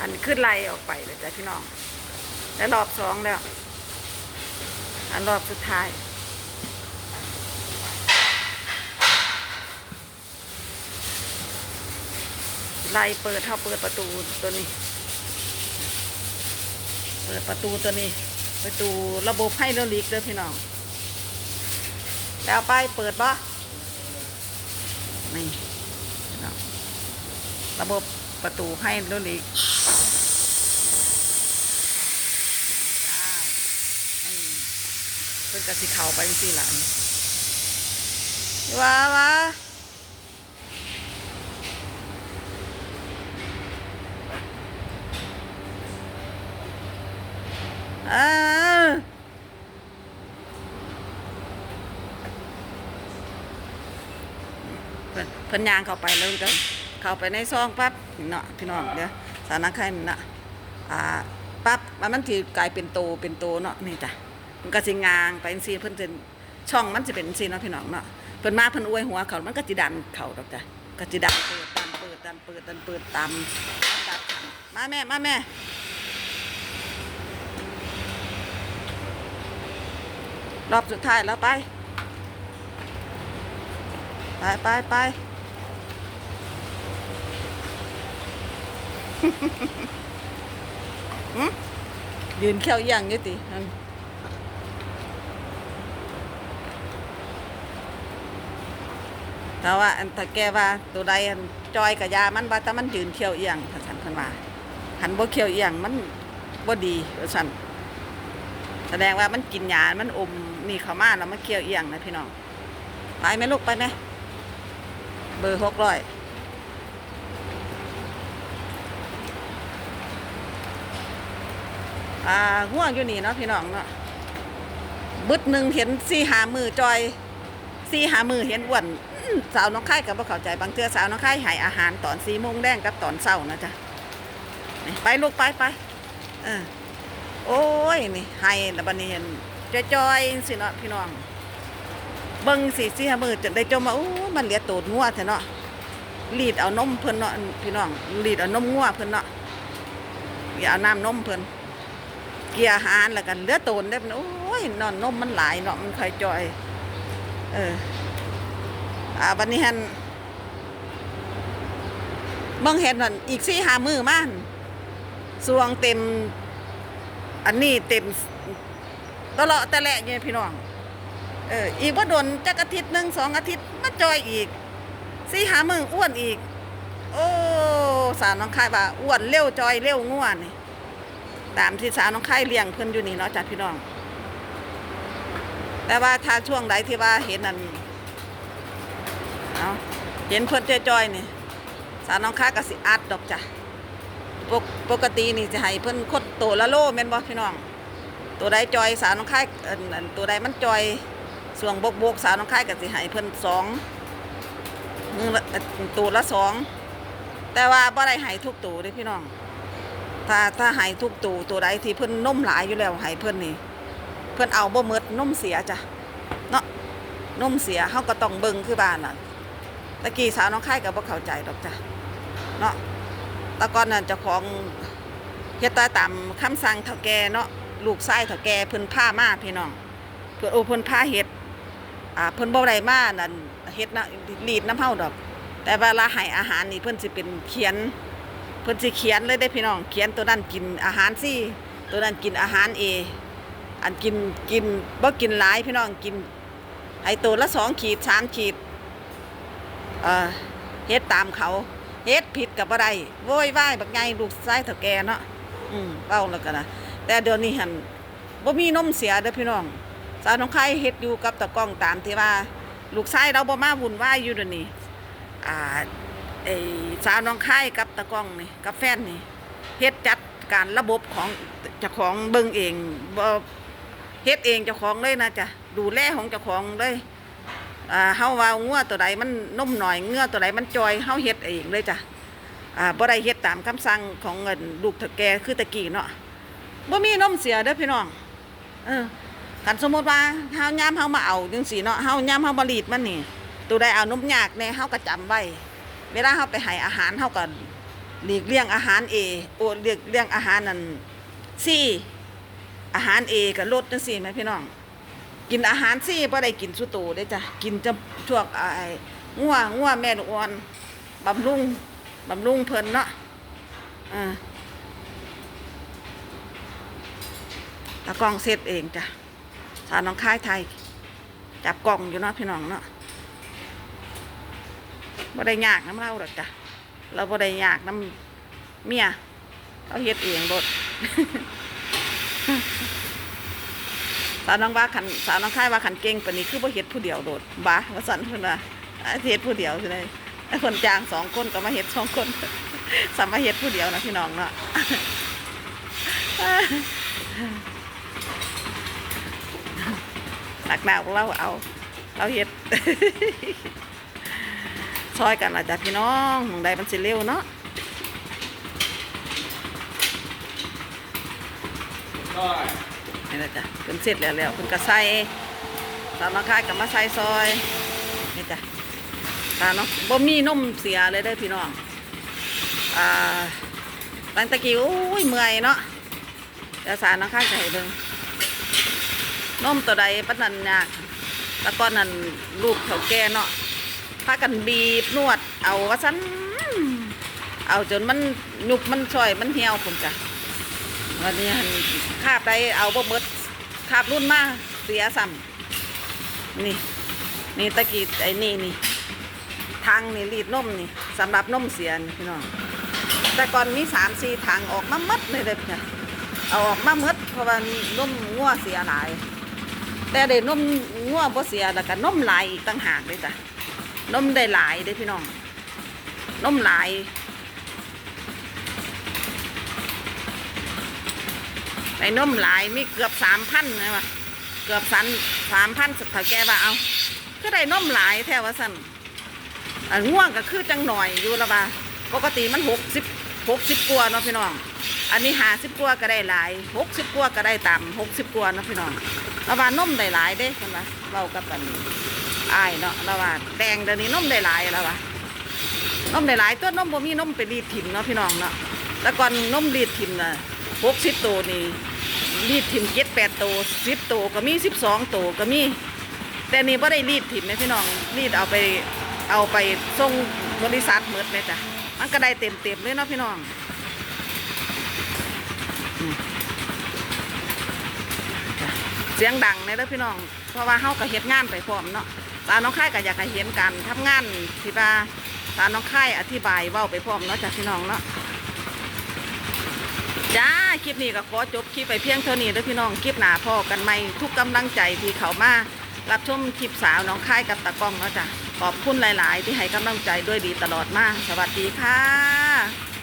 อันขึ้นไล่ออกไปเลยจ้ะพี่น้อง แล้วรอบสองแล้ว อันรอบสุดท้ายไล่เปิดเท่าเปิดประตูตัวนี้ เปิดประตูตัวนี้ ประตูระบบให้เราลีกเด้อพี่น้อง แล้วไปเปิดบ่นี่ ระบบประตูให้ราลีกจ้านี่เพิ่นกะสิเข่าไปสิหลานว้าว้าอ่าเพิ่นเพิ่นยางเข้าไปแล้วก็ เข้าไปในซองปั๊บเนาะพี่น้องเดี๋ยวสารนักไข่นี่นะอ่าปั๊บมันมันสิกลายเป็นโตเป็นโตเนาะนี่จ้ะมันก็สิงางไปจังซี่เพิ่นจะช่องมันสิเป็นซีเนาะพี่น้องเนาะเพิ่นมาเพิ่นอวยหัวเขามันก็สิดันเขาดอกจ้ะก็สิดันเปิดดันเปิดดันเปิดดันเปิดตามลำดับขั้นมาแม่มาแม่รอบสุดท้ายแล้วไป ไปไปไป ยืนเขี้ยวเอี่ยงยู่ตินั่นแต่ว่าอันถ้าแกว่าตัวใดอันจอยกับยามันว่าแต่มันยืนเขี้ยวเอี่ยงถ้าฉันเพิ่นว่าหันบ่เขี้ยวเอี่ยงมันบ่ดีว่านแสดงว่ามันกินยามันอมนี่เขามาแล้วมันเขี้ยวเอี่ยงนะพี่น้อง ไปไหมลูกไปไหม เบอร์หกร้อย อ่าห่วงอยู่นี่เนาะพี่น้องเนาะบึดหนึ่งเห็นสี่หามือจอยสี่หามือเห็นอ้วนสาวน้องไข่กับว่าเข้าใจบางเทือสาวน้องไข่หายอาหารตอนสี่โมงแดงกับตอนเช้านะจ๊ะไปลูกไปไปเออโอ้ยนี่ให้แล้วบัดนี้เห็นจอยๆสิเนาะพี่น้องเบิ่งสิสิหามือจนได้จมว่าโอ้มันเหลียโตดงัวแท้เนาะรีดเอานมเพิ่นเนาะพี่น้องรีดเอานมงัวเพิ่นเนาะอย่าเอาน้ำนมเพิ่น เกียอาหารแล้วกันเลือโตนได้อโอ้ยนอนนมมันหลายเนาะมันคอยจอย เอออ่าบัดนี้หันเบิ่งเห็นนั่นอีกสี่หามือมันสวงเต็ม อันนี้เต็มตะเลาะตะแหละเนี่ยพี่น้อง เอออีกว่าโดนจักอาทิตย์หนึ่งสองอาทิตย์มาจอยอีกสี่หามึงอ้วนอีก โอ้สาวน้องคายว่าอ้วนเร็วจอยเร็วง่วนนี่ ตามที่สาวน้องคายเลี้ยงเพิ่นอยู่นี่เนาะจ้ะพี่น้อง แต่ว่าถ้าช่วงใดที่ว่าเห็นนั่นเอาเห็นเพิ่นจอยๆนี่สาวน้องคายก็สิอัดดอกจ้ะปกปกตินี่จะให้เพิ่นคดโตละโลแม่นบ่พี่น้อง ตัวใดจอยสาวน้องคายเอิ่นอันตัวใดมันจอยส่วงบกบกสาวน้องค่ายกับสิให้เพิ่นสองตัวละสองแต่ว่าบ่ได้ให้ทุกตัวเด้พี่น้อง ถ้าถ้าให้ทุกตัวตัวใดที่เพิ่นนมหลายอยู่แล้วให้เพิ่นนี่ เพิ่นเอาบ่หมดนมเสียจ้ะเนาะนมเสียเฮาก็ต้องเบิ่งคือบ้านน่ะตะกี้สาวน้องค่ก็บ่เข้าใจดอกจ้ะเนาะตะก่อนนั้นเจ้าของเฮ็ดตาตามคำสั่งเฒ่าแก่เนาะลูกชายเฒ่าแก่เพิ่นพามาพี่น้องเพิ่นโอ้เพิ่นพาเฮ็ดอ่าเพิ่นบ่ได้มานั่นเฮ็ดนะรีดน้ำเฮาดอก แต่เวลาให้อาหารนี่เพิ่นสิเป็นเขียน เพิ่นสิเขียนเลยได้พี่น้อง เขียนตัวนั้นกินอาหารสิตัวนั้นกินอาหารเออันกินกินบ่กินหลายพี่น้องกิน ไอตัวละสองขีดสามขีดเออเฮ็ดตามเขาเฮ็ดผิดกับบ่ได้โวยวายบักใหญ่ลูกชายเฒ่าแกเนาะอืมเว้าแล้วก็นนะแต่เดี๋ยวนี้หันบ่มีนมเสียเด้อพี่น้องสาวน้องไข่เฮ็ดอยู่กับตะกล้องตามที่ว่า ลูกชายเราบ่มาวุ่นวายอยู่เดี๋ยวนี้อ่าไอสาวน้องไข่กับ ตะกล้องนี่กับแฟนนี่เฮ็ดจัดการระบบของเจ้าของเบิ่งเองบ่เฮ็ดเองเจ้าของเลยนะจ้ะดูแลของเจ้าของเลยอ่าเฮาว่างัวตัวใดมันนุ่มหน่อยเงือตัวใดมันจอยเฮาเฮ็ดเองเลยจ้ะอ่าบ่ได้เฮ็ดตามคำสั่งของเงินลูกเฒ่าแกคือตะกี้เนาะบ่มีนมเสียเด้อพี่น้องเออกันสมมติว่าเฮาย่ามเฮามาเอาจังสีเนาะเฮาย่ามเฮาบรีดมันนี่ตัวใดเอานมยากแน่เฮาก็จำไว้เวลาเขาไปให้อาหารเขาก็ หลีกเลี่ยงอาหารเอโอเลียกเลี่ยงอาหารนั่นซี่อาหารเอกับลดจังซี่แม่พี่น้อง กินอาหารซี่บ่ได้กินสุโตได้จ้ะกินจะพวกไอ้งัวงัวแม่ลูกอ่อนบำรุงบำรุงเพลินเนาะอ่าตากล้องเสร็จเองจ้ะสาวน้องค่ายไทย จับกล่องอยู่เนาะพี่น้องเนาะบ่ได้ยากน้ำเราดอกจ้ะ เราบ่ได้ยากน้ำเมียเราเฮ็ดเองโดดสาวน้องว่าขันสาวน้องค่ายว่าขันเก่งปานนี้คือบ่เฮ็ดผู้เดียวโดดบ้าว่าสั่นเพิ่นว่าอ่าเฮ็ดผู้เดียวใช่ได้คนจ้างสองคนก็มาเฮ็ดสองคนสามมาเฮ็ดผู้เดียวนะพี่น้องเนาะหนักหนาวเราเอา เราเฮ็ด ซอยกันละจ้ะพี่น้องหมองใดมันสิเร็วเนาะก็นี่แหละจ้ะเพิ่นเสร็จแล้วแล้วเพิ่นก็ใส่สาวน้องคายกับมาใส่ซอยนี่จ้ะตาเนาะบ่มีนมเสียเลยเด้อพี่น้องอ่าตั้งแตะกี้โอ้ยเมื่อยเนาะเดี๋ยวสาวน้องคายจะให้เบิ่งนมตัวใดปานนั้นยากแต่ก่อนนั้นลูกเขาแก่เนาะ พากันบีบนวด เอาว่าซั่นเอาจนมันหยุบมันช่อยมันเหี่ยวพุ่นจ้ะวันนี้คาบได้เอาบ่เบิดคาบรุ่นมาเสียซ้ำนี่นี่ตะกี้ไอ้นี่นี่ทางนี่รีดนมนี่สำหรับนมเสียนี่พี่น้องแต่ก่อนมีสามสี่ทางออกมาหมดเลยเด้อจ้ะเอาออกมาหมดเพราะว่านมงัวเสียหลาย แต่ได้นมงัวบ่เสียแล้วก็นมหลายอีกต่างหากเลยจ้ะ นมได้หลายเด้พี่น้องนมหลายไอ้นมหลายมีเกือบสามพันนะวะเกือบสันสามพันสุดท้ายแกว่าเอา ก็ได้นมหลายแท้ว่าสันอันง่วงก็คือจังหน่อยอยู่ละบาปกติมันหกสิบหกสิบกว่าเนาะพี่น้อง อันนี้หาสิบกว่าก็ได้หลายหกสิบกว่าก็ได้ต่ำหกสิบกว่าเนาะพี่น้องละว่านมได้หลายเด้เห็นไหมเรากับปัน อายเนาะละว่าแดงเดี๋ยวนี้นมได้หลายแล้ววะนมได้หลายตัวนมบ่มีนมไปรีดถิ่มเนาะพี่น้องเนาะแต่ก่อนนมรีดถิ่มน่ะหกสิบตัวนี่รีดถิ่มเจ็ดแปดตัวสิบตัวก็มีสิบสองตัวก็มี แต่นี่ไ่ได้รีดถิ่มนะพี่น้องรีดเอาไปเอาไปส่งบริษัทเมิดเลยจ้ะมันก็ได้เต็มเต็มเลยเนาะพี่น้องเสียงดังเลยเด้อพี่น้อง เพราะว่าเฮาก็เฮ็ดงานไปพร้อมเนาะ ตาน้องค่ายก็อยากให้เห็นการทำงานที่ว่าตาน้องค่ายอธิบายเว้าไปพร้อมเนาะจ้ะพี่น้องเนาะจ้าคลิปนี้ก็ขอจบคลิปไปเพียงเท่านี้ด้อพี่น้องคลิปหนาพอกันใหม่ทุกกำลังใจที่เขามารับชมคลิปสาวน้องค่ายกับตากล้องเนาะจ้ะขอบคุณหลาย ๆ ที่ให้กำลังใจด้วยดีตลอดมาสวัสดีค่ะ